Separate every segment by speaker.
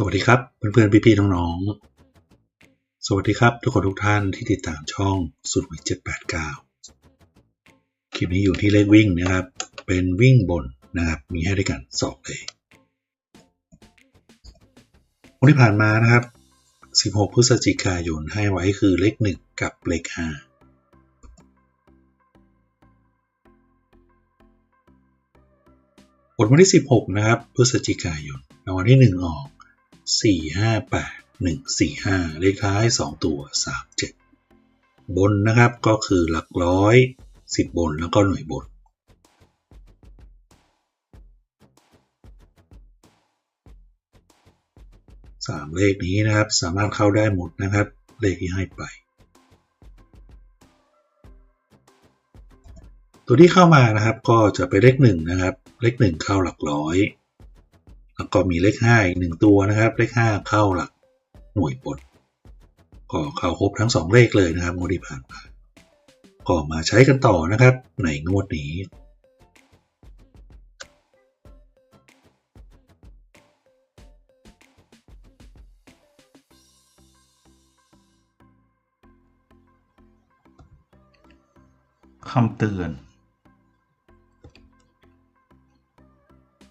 Speaker 1: สวัสดีครับเพื่อนๆพี่ๆน้องๆสวัสดีครับ ทุกคนทุกท่านที่ติดตามช่องสุดวิเจ็ดแปดเก้าคลิปนี้อยู่ที่เลขวิ่งนะครับ เป็นวิ่งบนนะครับมีให้ด้วยกันสองเลขวันที่ผ่านมานะครับ 16 พฤศจิกายนให้ไว้คือเลข1กับเลข5ผลวันที่ 16 นะครับ พฤศจิกายนรางวัลที่ 1 ออก 4 5 8 1 4 5 เลขท้าย 2 ตัว 3 7 บนนะครับก็คือหลักร้อย 10 บนแล้วก็หน่วยบนสามเลขนี้นะครับสามารถเข้าได้หมดนะครับ เลขที่ให้ไป ตัวที่เข้ามานะครับก็จะเป็นเลขหนึ่งนะครับ เลขหนึ่งเข้าหลักร้อย แล้วก็มีเลขห้าอีกหนึ่งตัวนะครับ เลขห้าเข้าหลักหน่วยบนก็เข้าครบทั้งสองเลขเลยนะครับงวดที่ผ่านมาก็มาใช้กันต่อนะครับ ในงวดนี้
Speaker 2: คำเตือน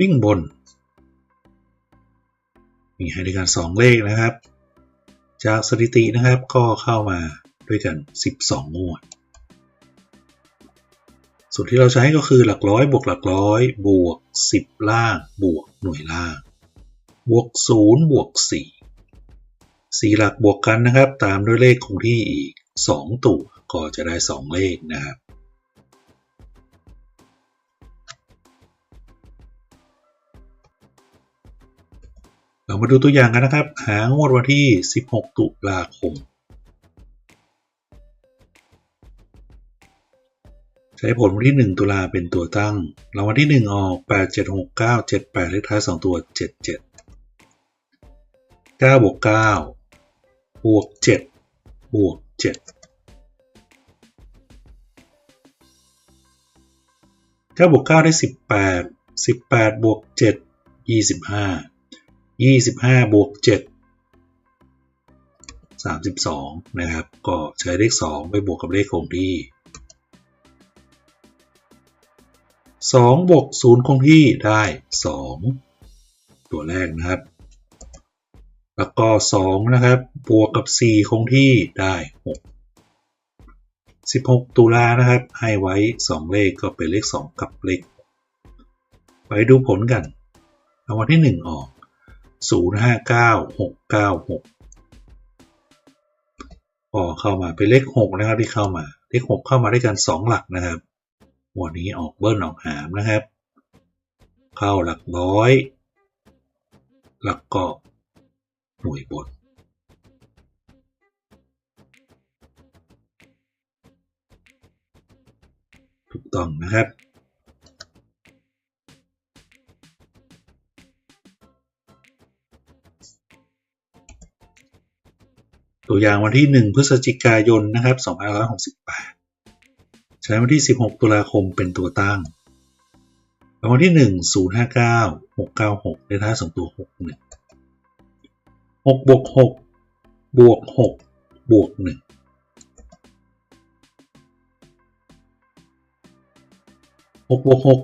Speaker 1: วิ่งบน มีให้ด้วยกันสองเลขนะครับ จากสถิตินะครับก็เข้ามาด้วยกัน 12 งวดสูตรที่เราใช้ก็คือหลักร้อยบวกหลักร้อยบวก 10 ล่างบวกหน่วยล่าง บวก 0 บวก 4 4 หลักบวกกันนะครับ ตามด้วยเลขคงที่อีก 2 ตัวก็จะได้ 2 เลขนะครับ เรามาดูตัวอย่างกันนะครับ หางวดวันที่ 16 ตุลาคม ใช้ผลวันที่ 1 ตุลาเป็นตัวตั้งรางวัลที่ 1 ออก 8 7 6 9 7 8 เลขท้าย 2 ตัว 7 7 9บวก9บวก7บวก7 9บวก9ได้ 18 18บวก7 25 25บวก7 32 นะครับ ก็ใช้เลข 2 ไปบวกกับเลขคงที่ 2 บวก 0 คงที่ได้ 2 ตัวแรกนะครับ แล้วก็ 2 นะครับ บวกกับ 4 คงที่ได้ 6 16 ตุลานะครับ ให้ไว้ 2 เลขก็เป็นเลข 2 กับเลข ไปดูผลกันรางวัลที่ 1 ออก 0 5 9 6 9 6พอเข้ามาเป็นเลข 6 นะครับที่เข้ามา เลข 6 เข้ามาด้วยกัน 2 หลักนะครับหมวดนี้ออกเบิ้ลออกหามนะครับ เข้าหลักร้อย หลักเก็หน่วยบนถูกต้องนะครับ ตัวอย่างวันที่ 1 พฤศจิกายนนะครับ2568 ใช้วันที่ 16 ตุลาคมเป็นตัวตั้งวันที่ 1 059 696 ในท้าสองตัว 6 1 6บวก6บวก6บวก1หกบวกหก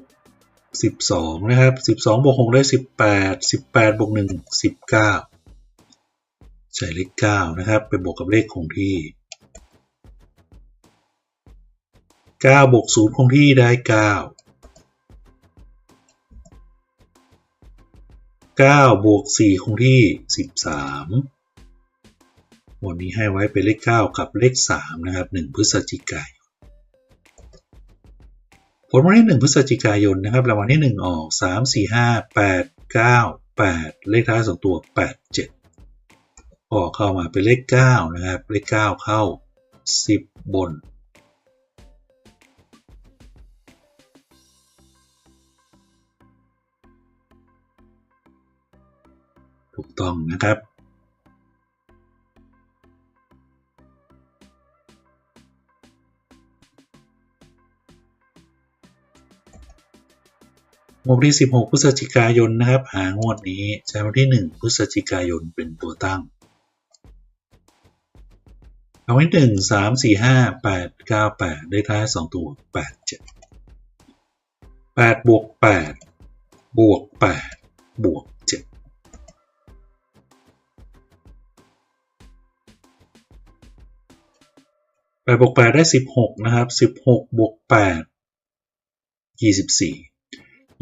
Speaker 1: สิบสองนะครับสิบสองบวกหกได้สิบแปดสิบแปดบวกหนึ่งสิบเก้า ใช้เลขเก้านะครับไปบวกกับเลขคงที่เก้าบวกศูนย์คงที่ได้เก้าเก้าบวกสี่คงที่สิบสามวันนี้ให้ไว้เป็นเลขเก้ากับเลขสามนะครับหนึ่งพฤศจิกายน ผลวันที่ 1 พฤศจิกายนนะครับรางวัลที่ 1 ออก 3 4 5 8 9 8 เลขท้าย 2 ตัว 8 7 กเข้ามาเป็นเลข9นะครับ เลข 9 เข้า 10 บน ถูกต้องนะครับงวดที่ 16 พฤศจิกายนนะครับ หางวดนี้ใช้วันที่ 1 พฤศจิกายนเป็นตัวตั้ง เอาไว้หนึ่งสามสี่ห้าแปดเก้าแปดได้ท้ายสองตัวแปดเจ็ดแปดบวกแปดบวกแปดบวกเจ็ดแปดบวกแปดได้สิบหกนะครับสิบหกบวกแปดยี่สิบสี่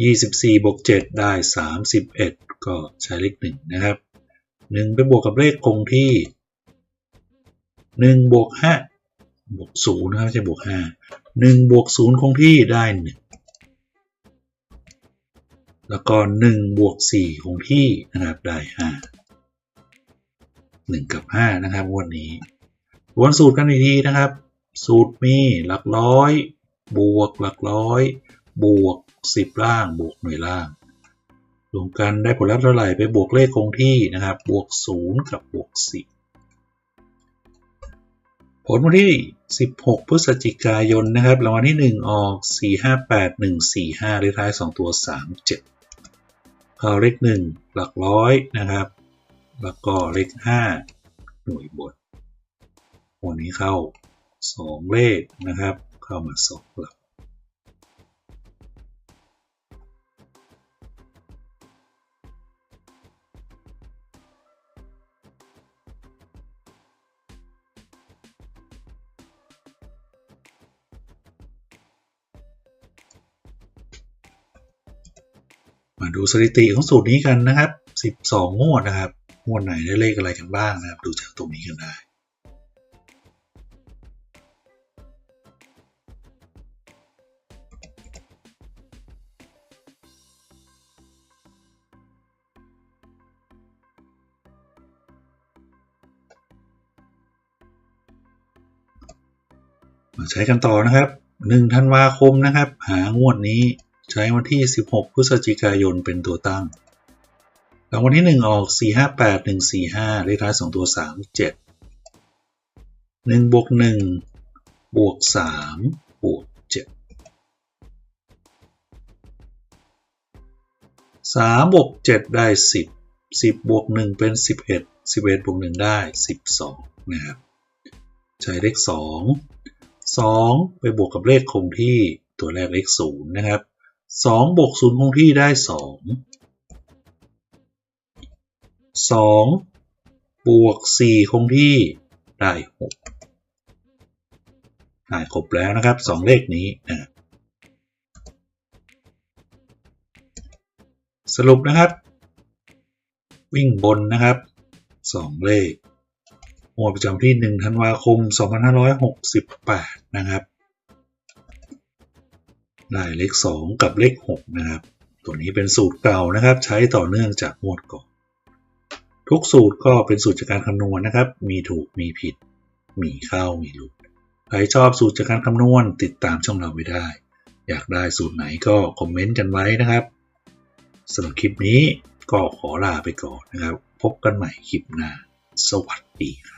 Speaker 1: ยี่สิบสี่บวกเจ็ดได้สามสิบเอ็ดก็ใช้เลขหนึ่งนะครับหนึ่งไปบวกกับเลขคงที่ 1บวก5บวก0นะครับไม่ใช่บวก5 1บวก0คงที่ได้ 1 แล้วก็1บวก4คงที่นะครับได้ 5 1 กับ 5 นะครับวันนี้วนสูตรกันอีกทีนะครับ สูตรมีหลักร้อย บวกหลักร้อย บวก 10 ล่าง บวกหน่วยล่างรวมกันได้ผลลัพธ์เท่าไหร่ไปบวกเลขคงที่นะครับ บวก 0 กับบวก 10 ผลวันที่ 16 พฤศจิกายนนะครับรางวัลที่ 1 ออก 458145เลขท้าย 2 ตัว 37เข้าเลข1 หลักร้อยนะครับ แล้วก็เลข 5 หน่วยบทวันนี้เข้า 2 เลขนะครับ เข้ามา 2 หลัก มาดูสถิติของสูตรนี้กันนะครับ 12 งวดนะครับ งวดไหนได้เลขอะไรกันบ้างนะครับ ดูจากตรงนี้กันได้ มาใช้กันต่อนะครับ 1 ธันวาคมนะครับ หางวดนี้ ใช้วันที่ 16 พฤศจิกายนเป็นตัวตั้งรางวัลที่ 1 ออก 458 145 เลขท้าย 2 ตัว 37 1บวก1บวก3บวก7 3บวก7ได้ 10 10บวก1เป็น 11 11บวก1ได้ 12 นะครับ ใช้เลข 2 2 ไปบวกกับเลขคงที่ตัวแรกเลข 0 นะครับ 2บวก0คงที่ได้2 2บวก4คงที่ได้6ได้ครบแล้วนะครับ2เลขนี้นะสรุปนะครับ วิ่งบนนะครับ2เลขงวดประจำที่1ธันวาคม 2568 นะครับ ได้เลข 2 กับเลข 6 นะครับ ตัวนี้เป็นสูตรเก่านะครับ ใช้ต่อเนื่องจากงวดก่อน ทุกสูตรก็เป็นสูตรจากการคำนวณนะครับ มีถูกมีผิด มีเข้ามีหลุด ใครชอบสูตรจากการคำนวณติดตามช่องเราไว้ได้ อยากได้สูตรไหนก็คอมเมนต์กันไว้นะครับสำหรับคลิปนี้ก็ขอลาไปก่อนนะครับ พบกันใหม่คลิปหน้า สวัสดีครับ